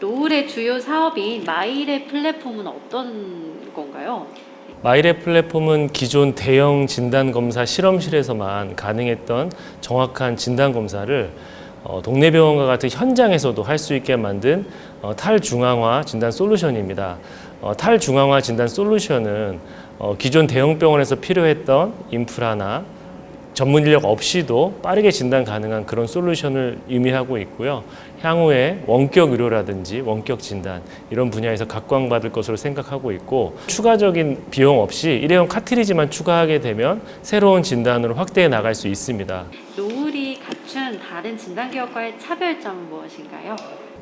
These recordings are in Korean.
노을의 주요 사업인 마일의 플랫폼은 어떤 건가요? 마이레 플랫폼은 기존 대형 진단 검사 실험실에서만 가능했던 정확한 진단 검사를 어, 동네 병원과 같은 현장에서도 할 수 있게 만든 어, 탈중앙화 진단 솔루션입니다. 어, 탈중앙화 진단 솔루션은 어, 기존 대형 병원에서 필요했던 인프라나 전문 인력 없이도 빠르게 진단 가능한 그런 솔루션을 의미하고 있고요. 향후에 원격 의료라든지 원격 진단 이런 분야에서 각광받을 것으로 생각하고 있고 추가적인 비용 없이 일회용 카트리지만 추가하게 되면 새로운 진단으로 확대해 나갈 수 있습니다. 노을이 갖춘 다른 진단 기업과의 차별점은 무엇인가요?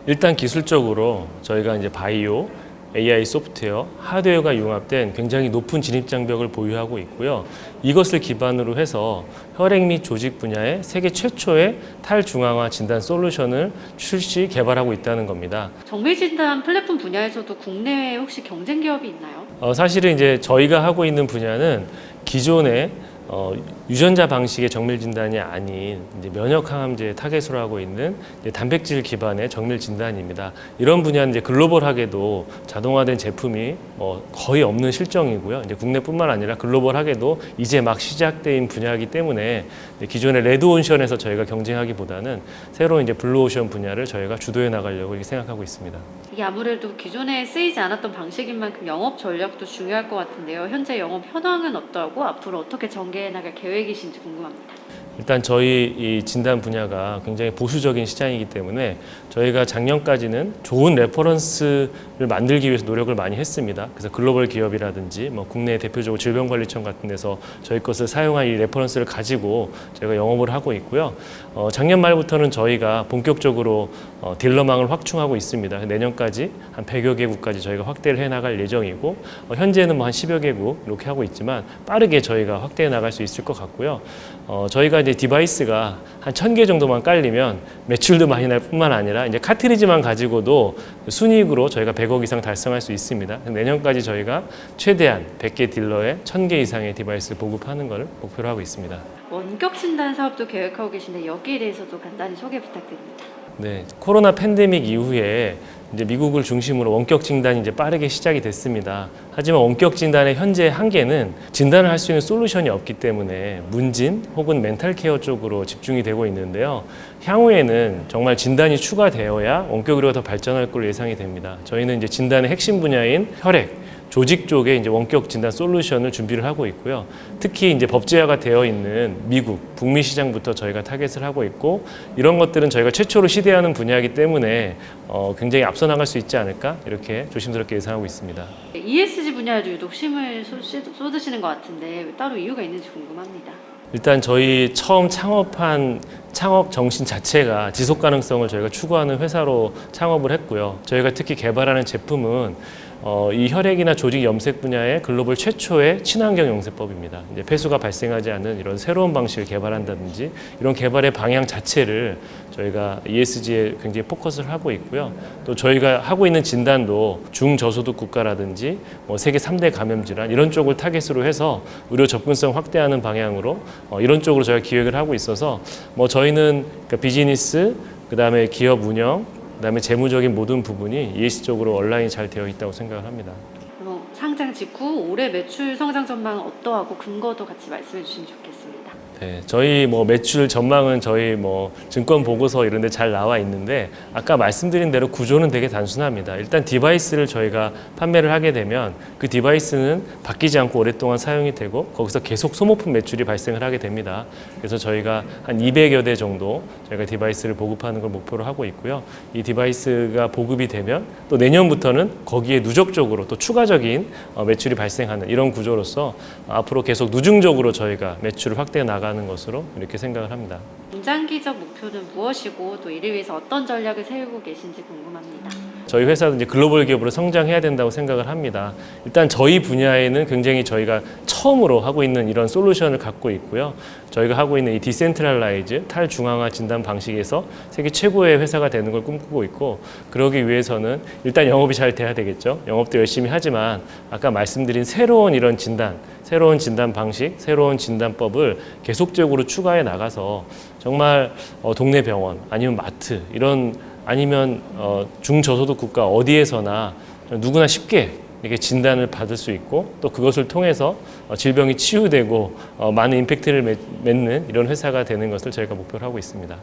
일단 기술적으로 저희가 이제 바이오, AI 소프트웨어, 하드웨어가 융합된 굉장히 높은 진입 장벽을 보유하고 있고요. 이것을 기반으로 해서 혈액 및 조직 분야의 세계 최초의 탈중앙화 진단 솔루션을 출시 개발하고 있다는 겁니다. 정밀 진단 플랫폼 분야에서도 국내외에 혹시 경쟁 기업이 있나요? 어, 사실은 이제 저희가 하고 있는 분야는 기존의 어, 유전자 방식의 정밀 진단이 아닌 면역 항암제 타겟으로 하고 있는 단백질 기반의 정밀 진단입니다. 이런 분야는 이제 글로벌하게도 자동화된 제품이 뭐 거의 없는 실정이고요. 이제 국내뿐만 아니라 글로벌하게도 이제 막 시작된 분야이기 때문에 기존의 레드오션에서 저희가 경쟁하기보다는 새로운 이제 블루 오션 분야를 저희가 주도해 나가려고 생각하고 있습니다. 이게 아무래도 기존에 쓰이지 않았던 방식인 만큼 영업 전략도 중요할 것 같은데요. 현재 영업 현황은 어떠하고 앞으로 어떻게 전개해 나갈 계획 이신지 궁금합니다. 일단 저희 이 진단 분야가 굉장히 보수적인 시장이기 때문에 저희가 작년까지는 좋은 레퍼런스를 만들기 위해서 노력을 많이 했습니다. 그래서 글로벌 기업이라든지 뭐 국내 대표적으로 질병관리청 같은 데서 저희 것을 사용한 이 레퍼런스를 가지고 저희가 영업을 하고 있고요. 어, 작년 말부터는 저희가 본격적으로 어, 딜러망을 확충하고 있습니다. 내년까지 한 100여 개국까지 저희가 확대를 해 나갈 예정이고 어, 현재는 뭐 한 10여 개국 이렇게 하고 있지만 빠르게 저희가 확대해 나갈 수 있을 것 같고 요. 어, 저희가 이제 디바이스가 한 1000개 정도만 깔리면 매출도 많이 날 뿐만 아니라 이제 카트리지만 가지고도 순이익으로 저희가 100억 이상 달성할 수 있습니다. 내년까지 저희가 최대한 100개 딜러에 1000개 이상의 디바이스를 보급하는 것을 목표로 하고 있습니다. 원격 진단 사업도 계획하고 계신데 여기에 대해서도 간단히 소개 부탁드립니다. 네, 코로나 팬데믹 이후에 이제 미국을 중심으로 원격 진단이 이제 빠르게 시작이 됐습니다. 하지만 원격 진단의 현재 한계는 진단을 할 수 있는 솔루션이 없기 때문에 문진 혹은 멘탈 케어 쪽으로 집중이 되고 있는데요. 향후에는 정말 진단이 추가되어야 원격 의료가 더 발전할 걸로 예상이 됩니다. 저희는 이제 진단의 핵심 분야인 혈액 조직 쪽에 이제 원격 진단 솔루션을 준비를 하고 있고요. 특히 이제 법제화가 되어 있는 미국, 북미 시장부터 저희가 타겟을 하고 있고 이런 것들은 저희가 최초로 시대하는 분야이기 때문에 어, 굉장히 앞서 나갈 수 있지 않을까 이렇게 조심스럽게 예상하고 있습니다. ESG 분야에도 유독 힘을 쏟- 쏟으시는 것 같은데 따로 이유가 있는지 궁금합니다. 일단 저희 처음 창업한 창업 정신 자체가 지속 가능성을 저희가 추구하는 회사로 창업을 했고요. 저희가 특히 개발하는 제품은 어, 이 혈액이나 조직 염색 분야의 글로벌 최초의 친환경 염색법입니다. 이제 폐수가 발생하지 않는 이런 새로운 방식을 개발한다든지 이런 개발의 방향 자체를 저희가 ESG에 굉장히 포커스를 하고 있고요. 또 저희가 하고 있는 진단도 중저소득 국가라든지 뭐 세계 3대 감염 질환 이런 쪽을 타겟으로 해서 의료 접근성 확대하는 방향으로 어, 이런 쪽으로 저희가 기획을 하고 있어서 뭐 저희는 그러니까 비즈니스 그다음에 기업 운영 그다음에 재무적인 모든 부분이 ESG적으로 온라인이 잘 되어 있다고 생각을 합니다. 그럼 상장 직후 올해 매출 성장 전망은 어떠하고 근거도 같이 말씀해 주시면 좋겠습니다. 네, 저희 뭐 매출 전망은 저희 뭐 증권 보고서 이런 데 잘 나와 있는데 아까 말씀드린 대로 구조는 되게 단순합니다. 일단 디바이스를 저희가 판매를 하게 되면 그 디바이스는 바뀌지 않고 오랫동안 사용이 되고 거기서 계속 소모품 매출이 발생을 하게 됩니다. 그래서 저희가 한 200여 대 정도 저희가 디바이스를 보급하는 걸 목표로 하고 있고요. 이 디바이스가 보급이 되면 또 내년부터는 거기에 누적적으로 또 추가적인 어, 매출이 발생하는 이런 구조로서 앞으로 계속 누중적으로 저희가 매출을 확대해 나가는 것으로 이렇게 생각을 합니다. 중장기적 목표는 무엇이고 또 이를 위해서 어떤 전략을 세우고 계신지 궁금합니다. 저희 회사도 이제 글로벌 기업으로 성장해야 된다고 생각을 합니다. 일단 저희 분야에는 굉장히 저희가 처음으로 하고 있는 이런 솔루션을 갖고 있고요. 저희가 하고 있는 이 디센트럴라이즈 탈중앙화 진단 방식에서 세계 최고의 회사가 되는 걸 꿈꾸고 있고 그러기 위해서는 일단 영업이 잘 돼야 되겠죠. 영업도 열심히 하지만 아까 말씀드린 새로운 이런 진단, 새로운 진단 방식, 새로운 진단법을 계속적으로 추가해 나가서 정말 어, 동네 병원 아니면 마트 이런 아니면 어, 중저소득 국가 어디에서나 누구나 쉽게 이렇게 진단을 받을 수 있고 또 그것을 통해서 어, 질병이 치유되고 어, 많은 임팩트를 맺- 맺는 이런 회사가 되는 것을 저희가 목표로 하고 있습니다.